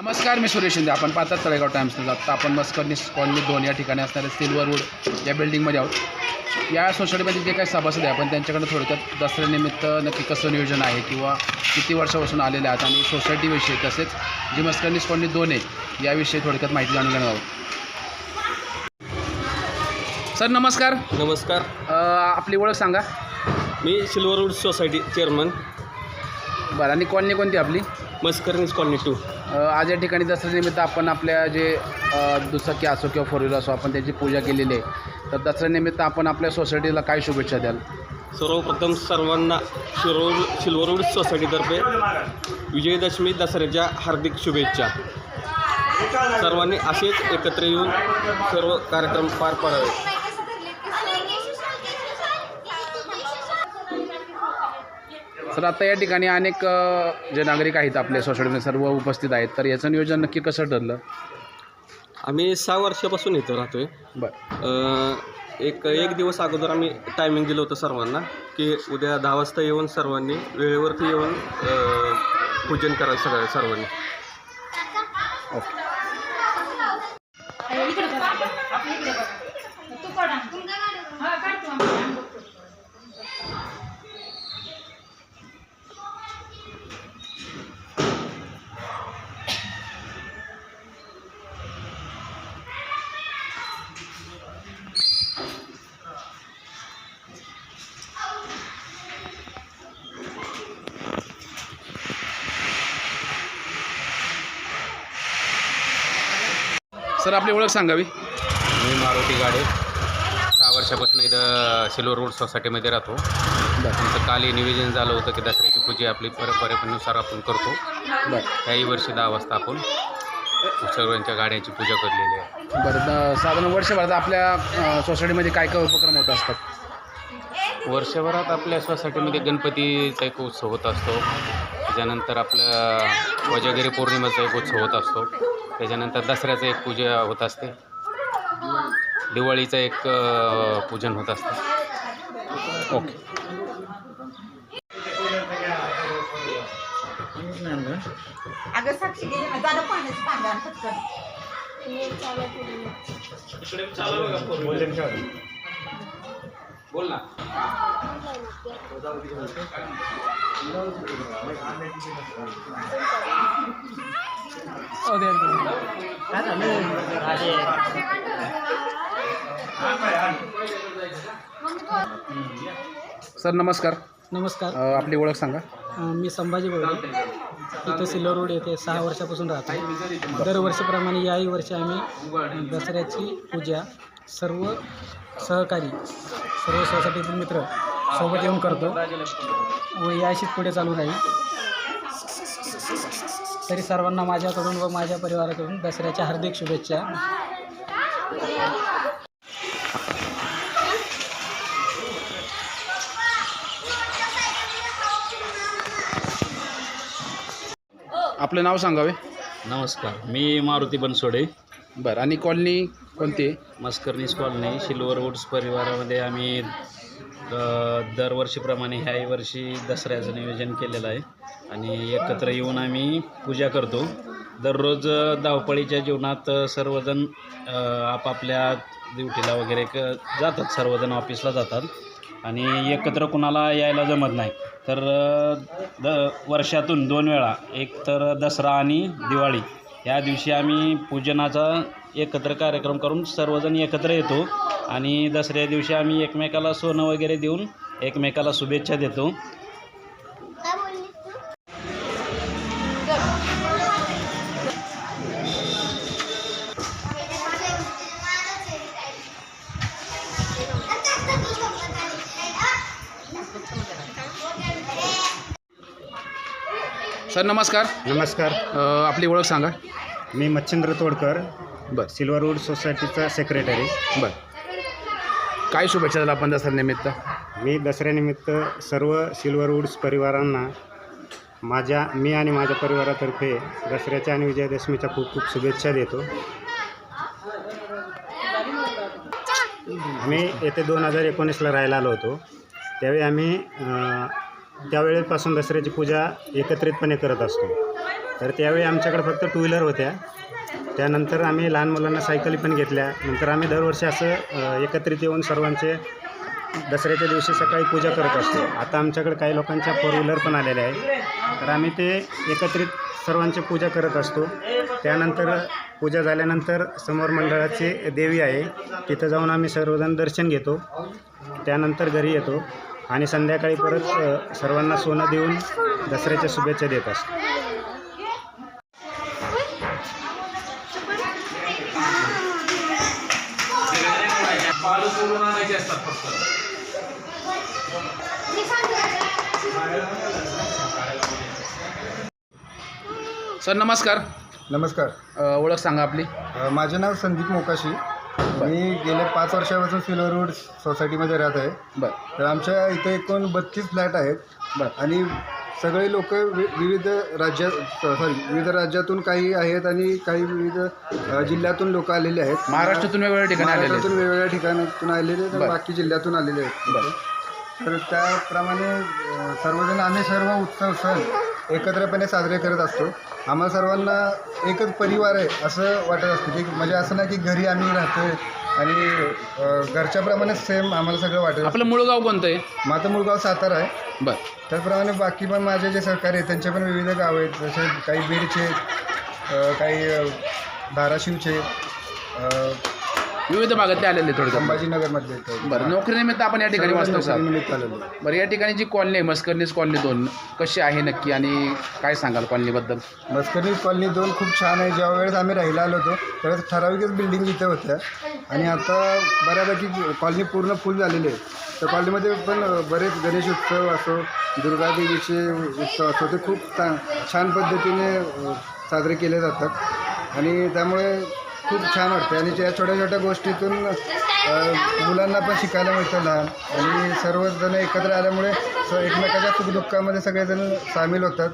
नमस्कार मी सुरेश शिंदे. आपण पाहतात तळेगाव टाइम्स न्यूज. आत्ता आपण मस्करनी कॉलनी दोन या ठिकाणी असणारे सिल्वर वूड या बिल्डिंगमध्ये आहोत. या सोसायटीमध्ये जे काही सभासद आहे आपण त्यांच्याकडे थोडक्यात दसऱ्यानिमित्त नक्की कसं नियोजन आहे किंवा किती वर्षापासून आलेले आहेत आणि सोसायटीविषयी तसेच जी मस्करनी कॉलनी दोन आहे याविषयी थोडक्यात माहिती जाणून घेणार आहोत. सर नमस्कार. नमस्कार. आपली ओळख सांगा. मी सिल्वरवूड सोसायटी चेअरमन. बरं आणि कॉलनी कोणती आपली? मस्करनीज कॉलनी टू अ, आज या ठिकाणी दसऱ्यानिमित्त आपण आपल्या जे अ, दुचाकी असो किंवा फोर व्हीलर असो आपण त्याची पूजा केलेली आहे. तर दसऱ्यानिमित्त आपण आपल्या सोसायटीला काय शुभेच्छा द्याल? सर्वप्रथम सर्वांना शिरोड सिल्वरवूड सोसायटीतर्फे विजयदशमी दसऱ्याच्या हार्दिक शुभेच्छा. सर्वांनी असेच एकत्र येऊन सर्व कार्यक्रम पार पाडावे. सर आता या ठिकाणी अनेक जे नागरिक आहेत आपल्या सोसायटीमध्ये सर्व उपस्थित आहेत तर याचं नियोजन नक्की कसं ठरलं? आम्ही सहा वर्षापासून इथं राहतोय. बरं. अ, एक एक दिवस अगोदर आम्ही टायमिंग दिलं होतं सर्वांना की उद्या दहा वाजता येऊन सर्वांनी वेळेवरती येऊन अ, पूजन करायचं सगळ्या सर्वांनी. ओके. सर आपली ओळख सांगावी. मी मारुती गाडे. सहा वर्षापासून इथं सिल्वर रोड सोसायटीमध्ये राहतो. आमचं काल हे निवेदन झालं होतं की दसऱ्याची पूजा आपली परंपरेनुसार आपण करतो. त्याही वर्षी दहा वाजता आपण सर्वांच्या गाड्यांची पूजा करलेली आहे. बरं द- साधारण वर्षभरात आपल्या अ, सोसायटीमध्ये काय काय उपक्रम होत असतात? वर्षभरात आपल्या सोसायटीमध्ये गणपतीचा एक उत्सव होत असतो. त्याच्यानंतर आपलं कोजागिरी पौर्णिमेचा एक उत्सव होत असतो. त्याच्यानंतर दसऱ्याचं एक पूजा होत असते. दिवाळीचं एक पूजन होत असतं. ओके. गेली ना. सर नमस्कार. नमस्कार. अ, आपली ओळख सांगा. अ, मी संभाजी बोलते इथं सिल्लोड रोड येथे सहा वर्षापासून राहतो. दरवर्षीप्रमाणे याही वर्षी आम्ही दसऱ्याची पूजा सर्व सहकारी सर्व सोसायटीतील मित्र सोबत येऊन करतो व याशीच पुढे चालू राहील. तरी सर्वांना माझ्याकडून व माझ्या परिवाराकडून दसऱ्याच्या हार्दिक शुभेच्छा. आपलं नाव सांगावे? नमस्कार मी मारुती बनसोडे. बरं आणि कॉलनी कोणती? मस्करनीस कॉलनी सिल्वर वुड्स परिवारामध्ये आम्ही दरवर्षीप्रमाणे ह्याही वर्षी दसऱ्याचं नियोजन केलेलं आहे. आणि एकत्र येऊन आम्ही पूजा करतो. दररोज धावपळीच्या जीवनात सर्वजण आपापल्या ड्युटीला वगैरे क जातात. सर्वजण ऑफिसला जातात. आणि एकत्र कुणाला यायला जमत नाही. तर द वर्षातून दोन वेळा. एक तर दसरा आणि दिवाळी. या दिवशी आम्ही पूजनाचा एकत्र कार्यक्रम करून सर्वजण एकत्र येतो आणि दसऱ्या दिवशी आम्ही एकमेकाला सोनं वगैरे देऊन एकमेकाला शुभेच्छा देतो. सर नमस्कार. नमस्कार. अ, आपली ओळख सांगा. मी मच्छिंद्र तोडकर बरं. सिल्वरवूड सोसायटीचा सेक्रेटरी बरं. काय शुभेच्छा द्याल आपण दसऱ्यानिमित्त मी दसऱ्यानिमित्त सर्व सिल्वरवूड्स परिवारांना माझ्या मी आणि माझ्या परिवारातर्फे दसऱ्याच्या आणि विजयादशमीच्या खूप खूप शुभेच्छा देतो. आम्ही येथे दोन हजार एकोणीसला राहायला आलो होतो. त्यावेळी आम्ही अ, त्यावेळेपासून दसऱ्याची पूजा एकत्रितपणे करत असतो. तर त्यावेळी आमच्याकडे फक्त टू व्हीलर होत्या. त्यानंतर आम्ही लहान मुलांना सायकली पण घेतल्या. नंतर आम्ही दरवर्षी असं एकत्रित येऊन सर्वांचे दसऱ्याच्या दिवशी सकाळी पूजा करत असतो. आता आमच्याकडे काही लोकांच्या फोर व्हीलर पण आलेल्या आहेत. तर आम्ही ते एकत्रित सर्वांची पूजा करत असतो. त्यानंतर पूजा झाल्यानंतर समोर मंडळाची देवी आहे. तिथं जाऊन आम्ही सर्वजण दर्शन घेतो. त्यानंतर घरी येतो. आणि संध्याकाळी परत सर्वांना सोनं देऊन दसऱ्याच्या शुभेच्छा देत असतो. सर नमस्कार. नमस्कार. ओळख सांगा आपली. माझे नाव संदीप मोकाशी. मी गेले पाच वर्षापासून सिल्वर रोड सोसायटीमध्ये राहत आहे. बरं. तर आमच्या इथे एकूण बत्तीस फ्लॅट आहेत. बरं. आणि सगळे लोक विविध राज्यात सॉरी विविध राज्यातून काही आहेत आणि काही विविध अ, जिल्ह्यातून लोक आलेले आहेत. महाराष्ट्रातून वेगवेगळ्या ठिकाणी आलेले आहेत. महाराष्ट्रातून वेगवेगळ्या ठिकाणातून आलेले बरं. बाकी जिल्ह्यातून आलेले आहेत. बरं. तर त्याप्रमाणे अ, सर्वजण आम्ही सर्व उत्सव सण एकत्रपणे साजरे करत असतो. आम्हाला सर्वांना एकच परिवार आहे असं वाटत असतं की म्हणजे असं नाही की घरी आम्ही राहतोय आणि अ, घरच्याप्रमाणेच सेम आम्हाला सगळं वाटत आपलं मूळ गाव कोणतं आहे? माझं मूळ गाव सातारा आहे. बरं. त्याचप्रमाणे बाकी पण माझे जे सहकारी आहेत त्यांचे पण विविध गाव आहेत जसे काही बीडचे काही धाराशिवचे विविध भागातले आलेले थोडक्यात. संभाजीनगरमधले आहेत. बरं नोकरीनिमित्त आपण या ठिकाणी वाचतो नोकरीनिमित्त आलेले. बरं या ठिकाणी जी कॉलनी आहे मस्करनीस कॉलनी दोन कशी आहे नक्की? आणि काय सांगाल कॉलनीबद्दल? मस्करी कॉलनी दोन खूप छान आहे. ज्या वेळेस आम्ही राहिला आलो होतो त्यावेळेस ठराविकच बिल्डिंग इथे होत्या. आणि आता बऱ्यापैकी कॉलनी पूर्ण फुल झालेली आहे. त्या कॉलनीमध्ये पण बरेच गणेश उत्सव असो दुर्गादेवीचे उत्सव असो ते खूप चा छान पद्धतीने अ, साजरे केले जातात. आणि त्यामुळे खूप छान वाटते आणि त्या छोट्या छोट्या गोष्टीतून मुलांना पण शिकायला मिळतं लहान. आणि सर्वजण एकत्र आल्यामुळे स एकमेकाच्या सुखदुःखामध्ये सगळेजण सामील होतात.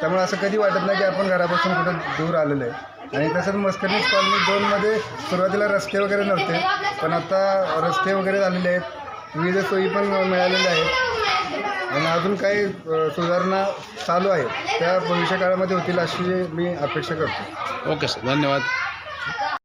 त्यामुळे असं कधी वाटत नाही की आपण घरापासून कुठं दूर आलेलो आहे. आणि तसंच मस्करनीस कॉलनी दोनमध्ये सुरुवातीला रस्ते वगैरे नव्हते. पण आता रस्ते वगैरे झालेले आहेत. विविध सोयी पण मिळालेल्या आहेत. आणि अजून काही सुधारणा चालू आहे. त्या भविष्यकाळामध्ये होतील अशी मी अपेक्षा करतो. ओके सर धन्यवाद.